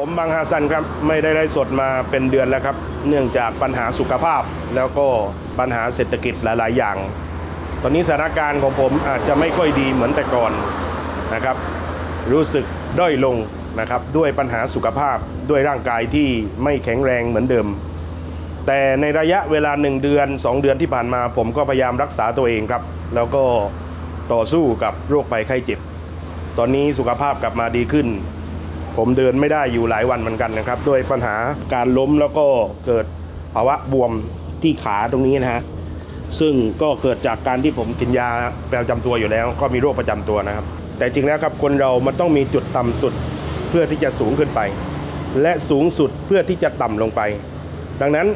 ผมบางฮาซันครับไม่ได้ไลฟ์สดมาเป็นเดือนแล้วครับ เนื่องจากปัญหาสุขภาพ แล้วก็ปัญหาเศรษฐกิจหลาย ๆ อย่าง ตอนนี้สถานการณ์ของผมอาจจะไม่ค่อยดีเหมือนแต่ก่อนนะครับ รู้สึกด้อยลงนะครับด้วยปัญหาสุขภาพด้วยร่างกายที่ไม่แข็งแรงเหมือนเดิม แต่ในระยะเวลา 1 เดือน 2 เดือนที่ผ่านมา ผมก็พยายามรักษาตัวเองครับ แล้วก็ต่อสู้กับโรคภัยไข้เจ็บ ตอนนี้สุขภาพกลับมาดีขึ้น ผมเดินไม่ได้อยู่หลายวันเหมือนกันนะครับด้วยปัญหาการล้มแล้วก็เกิดภาวะบวมที่ขาตรงนี้นะฮะซึ่งก็เกิดจากการที่ผมกินยาประจำตัวอยู่แล้ว ก็มีโรคประจำตัวนะครับ แต่จริงแล้วครับคนเรามันต้องมีจุดต่ำสุดเพื่อที่จะสูงขึ้นไป และสูงสุดเพื่อที่จะต่ำลงไป ดังนั้น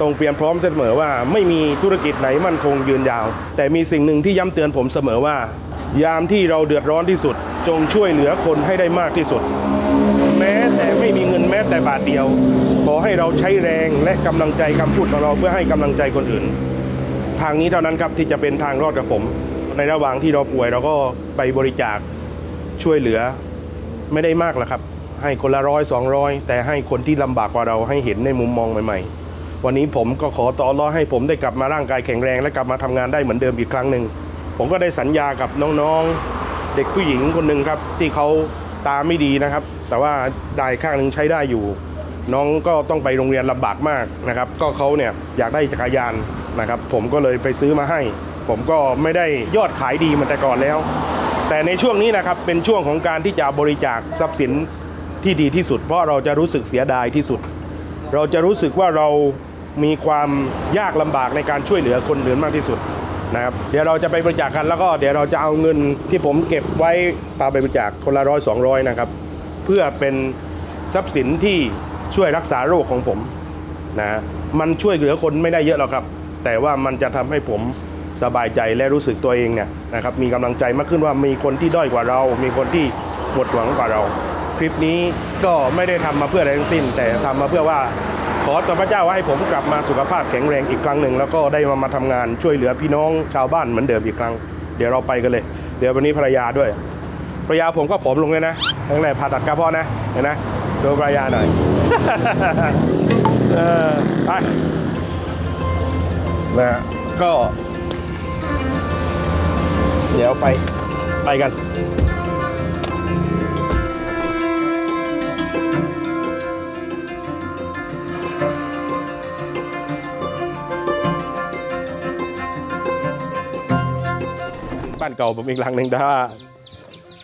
ต้องเตรียมพร้อมเสมอว่าไม่มีธุรกิจไหนมั่นคงยืนยาว แต่มีสิ่งหนึ่งที่ย้ำเตือนผมเสมอว่า ยามที่เราเดือดร้อนที่สุด จงช่วยเหลือคนให้ได้มากที่สุด แม้แต่ไม่มีเงิน แม้แต่บาทเดียว ขอให้เราใช้แรงและกำลังใจคำพูดของเราเพื่อให้กำลังใจคนอื่น ทางนี้เท่านั้นครับที่จะเป็นทางรอดกับผม ในระหว่างที่เราป่วยเราก็ไปบริจาคช่วยเหลือไม่ได้มากหรอกครับ ให้คนละร้อยสองร้อยแต่ให้คนที่ลำบากกว่าเราให้เห็นในมุมมองใหม่ ๆ วันนี้ผมก็ขอต่อรอให้ผมได้กลับมาร่างกายแข็งแรง และกลับมาทำงานได้เหมือนเดิมอีกครั้งหนึ่งผมก็ได้สัญญากับน้องๆ เด็กผู้หญิงคนหนึ่งครับที่เขา ตาไม่ดีนะครับ แต่ว่าได้ข้างหนึ่งใช้ได้อยู่ น้องก็ต้องไปโรงเรียนลำบากมากนะครับ ก็เขาเนี่ยอยากได้จักรยานนะครับ ผมก็เลยไปซื้อมาให้ ผมก็ไม่ได้ยอดขายดีเหมันแต่ก่อนแล้ว แต่ในช่วงนี้นะครับเป็นช่วงของการที่จะบริจาคทรัพย์สินที่ดีที่สุด เพราะเราจะรู้สึกเสียดายที่สุด เราจะรู้สึกว่าเรามีความยากลำบากในการช่วยเหลือคนอื่นมากที่สุด นะครับเดี๋ยวเราจะไปบริจาคกันแล้วก็เดี๋ยวเราจะเอาเงินที่ผมเก็บไว้พาไปบริจาคคนละร้อยสองร้อยนะครับ เพื่อเป็นทรัพย์สินที่ช่วยรักษาโรคของผมนะมันช่วยเหลือคนไม่ได้เยอะหรอกครับ แต่ว่ามันจะทำให้ผมสบายใจและรู้สึกตัวเองเนี่ยนะครับมีกำลังใจมากขึ้นว่ามีคนที่ด้อยกว่าเรา มีคนที่หมดหวังกว่าเรา คลิปนี้ก็ไม่ได้ทำมาเพื่ออะไรทั้งสิ้น แต่ทำมาเพื่อว่าขอต่อพระเจ้าให้ผมกลับมาสุขภาพแข็งแรงอีกครั้งหนึ่งแล้วก็ได้มามาทำงานช่วยเหลือพี่น้องชาวบ้านเหมือนเดิมอีกครั้ง เดี๋ยวเราไปกันเลย เดี๋ยววันนี้ภรรยาด้วยภรรยาผมก็ผอมลงเลยนะตั้งแต่ผ่าตัดกระเพาะนะเห็นนะดูภรรยาหน่อยเออไปนะก็ เดี๋ยวไปไปกัน บ้านเก่าผมอีกหลังหนึ่งแต่า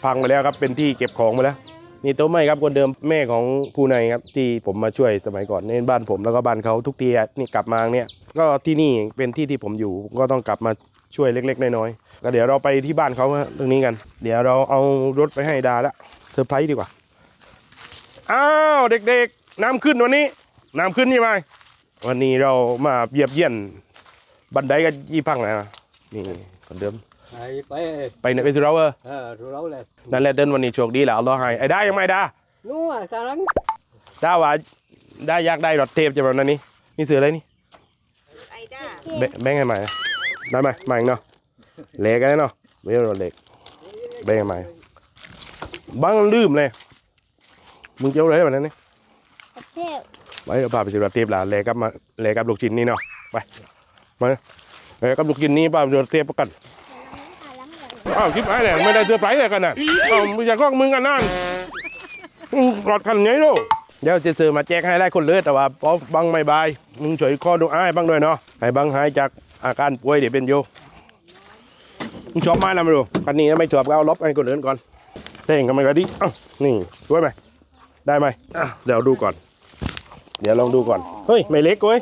พังไปแล้วครับเป็นที่เก็บของไปแล้ว นี่โต๊ะไม้ครับคนเดิมแม่ของผู้ในครับที่ผมมาช่วยสมัยก่อนในบ้านผมแล้วก็บ้านเขาทุกทีนี่กลับมาเนี่ยก็ที่นี่เป็นที่ที่ผมอยู่ก็ต้องกลับมาช่วยเล็ก ๆ น้อยๆก็เดี๋ยวเราไปที่บ้านเขาตรงนี้กัน เดี๋ยวเราเอารถไปให้ดาละเซอร์ไพรส์ดีกว่าอ้าวเด็กๆ น้ำขึ้นวันนี้ น้ำขึ้นใช่ไหมวันนี้เรามาเยียบเยี่ยนบันไดกับยี่พังนะนี่คนเดิม ไอ้ไปไปไหนไปสุเราเออเออดูเราเลยนั่นแหละเดินวันนี้โชคดีแหละเอาล้อให้ไอ้ได้ยังไม่ได้นู่นกำลังได้ว่าได้อยากได้รถเทปจะแบบนั้นนี่นี่ซื้ออะไรนี่ไอด้าแบแบ่งให้ใหม่ได้ไหมใหม่เนาะเล็กกันเนาะไม่ใช่รถเล็กแบ่งให้ใหม่บางลืมเลยมึงจะเอาอะไรแบบนั้นนี่เทพไปเอาพาไปซื้อรถเทปละเล็กกับมาเล็กกับลูกชิ้นนี่เนาะไปมาเล็กกับลูกชิ้นนี้ป้าไปซื้อรถเทปประกันหาล้างเหลื องอ้าวคลิปไอ้แหละไม่ได้เสื้อร์ไพรส์เลยกันน่ะอ้าวไม่ใช่กล้องมึงกันนั่นอืมรถคันนี้ลูกเดี๋ยวจะซื้อมาแจกให้ไล่คนเลยแต่ว่าพอบังไม่บายมึงช่วยคอดูอ้ายบังด้วยเนาะให้บังหายจากอาการป่วยเดี๋ยวเป็นโยมึงชอบไม้ละไม่รู้คันนี้ไม่ชอบก็เอาลบให้คนอื่นก่อนเท่งกันไหมก็ดีอ้าวนี่ช่วยไหมได้ไหมอะเดี๋ยวดูก่อน เดี๋ยวลองดูก่อน เฮ้ย ไม่เล็กเว้ย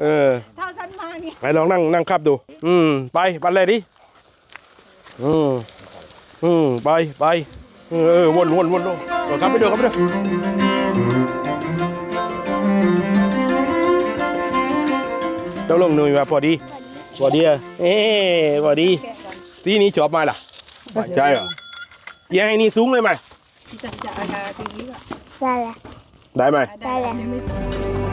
เออเท่าฉันมานี่ไปลองนั่งนั่งขับดู อืม ไปไปเลยดิ อืมอืมไปไปเออเออวนวนวนวนเออขับไปเดี๋ยวขับไปเดี๋ยวเจ้าลงหนุ่ยมาพอดีพอดีอะเอ๊ะพอดีสีนี้ชอบไหมล่ะใช่เหรอเยังให้นี่สูงเลยไหมจะจะอาการทีนี้แบบได้แล้วได้ไหมได้แล้ว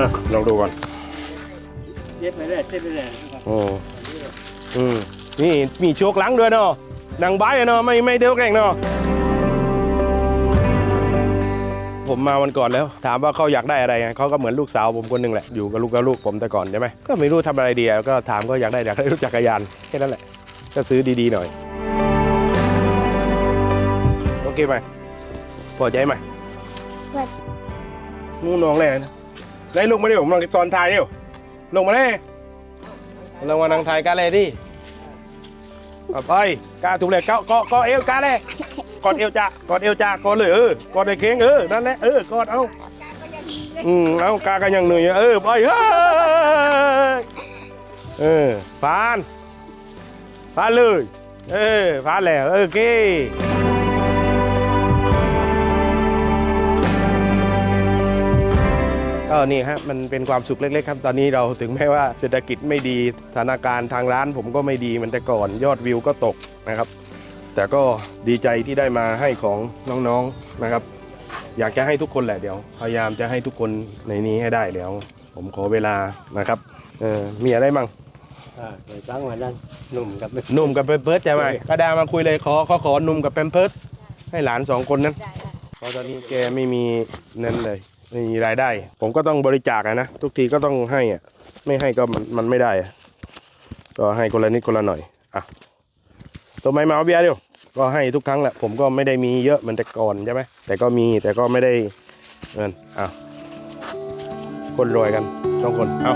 อะลองดูก่อนเจ็บไปเลยเจ็บไปเลยโอ้อืมนี่มีโชคหลังด้วยเนาะนางใบายอะเนาะไม่ไม่เดียวแกงเนาะผมมาวันก่อนแล้ว ถามว่าเขาอยากได้อะไรไงเขาก็เหมือนลูกสาวผมคนหนึ่งแหละอยู่กับลูกกับลูกผมแต่ก่อนใช่ไหมก็ไม่รู้ทำอะไรดีอะก็ถามก็อยากได้อยากได้รถจักรยานแค่นั้นแหละก็ซื้อดีๆหน่อยโอเคไหมพอใจไหมนู่นน้องแรกนะ ได้ลงมาดิผมลองตอนทายเดียวลงมาเลยลงมานางไทยกันเลยดิเอาไปกาถูกเลยก็ก็ก็เอวกาเลยกอดเอวจ้ากอดเอวจ้ากอดเลยเออกอดไอ้เค้งเออนั่นแหละเออกอดเอากาเอืมเอากากันยังเหนื่อยเออไปเฮ้ยเออฟานฟานเลย เออฟานแล้วโอเค ก็นี่ครับมันเป็นความสุขเล็กๆครับ ตอนนี้เราถึงแม้ว่าเศรษฐกิจไม่ดีสถานการณ์ทางร้านผมก็ไม่ดีเหมือนแต่ก่อนยอดวิวก็ตกนะครับ แต่ก็ดีใจที่ได้มาให้ของน้องๆนะครับ อยากจะให้ทุกคนแหละเดี๋ยว พยายามจะให้ทุกคนในนี้ให้ได้เดี๋ยว ผมขอเวลานะครับเออมีอะไรมั่งอ่าไปตั้งวันนั้นหนุ่มกับหนุ่มกับแปมเพิร์ดใช่ไหมกระดามาคุยเลยขอขอขอหนุ่มกับแปมเพิร์ดให้หลานสองคนนั้นได้ได้เพราะตอนนี้แกไม่มีเงินเลย ไม่มีรายได้ ผมก็ต้องบริจาคนะ ทุกทีก็ต้องให้อะไม่ให้ก็มันมันไม่ได้อะก็ให้คนละนิดคนละหน่อยอะตัวไม้มาเอาเบียร์เดียวก็ให้ทุกครั้งแหละผมก็ไม่ได้มีเยอะเหมือนแต่ก่อนใช่ไหมแต่ก็มีแต่ก็ไม่ได้เงินอะคนรวยกันสองคนเอา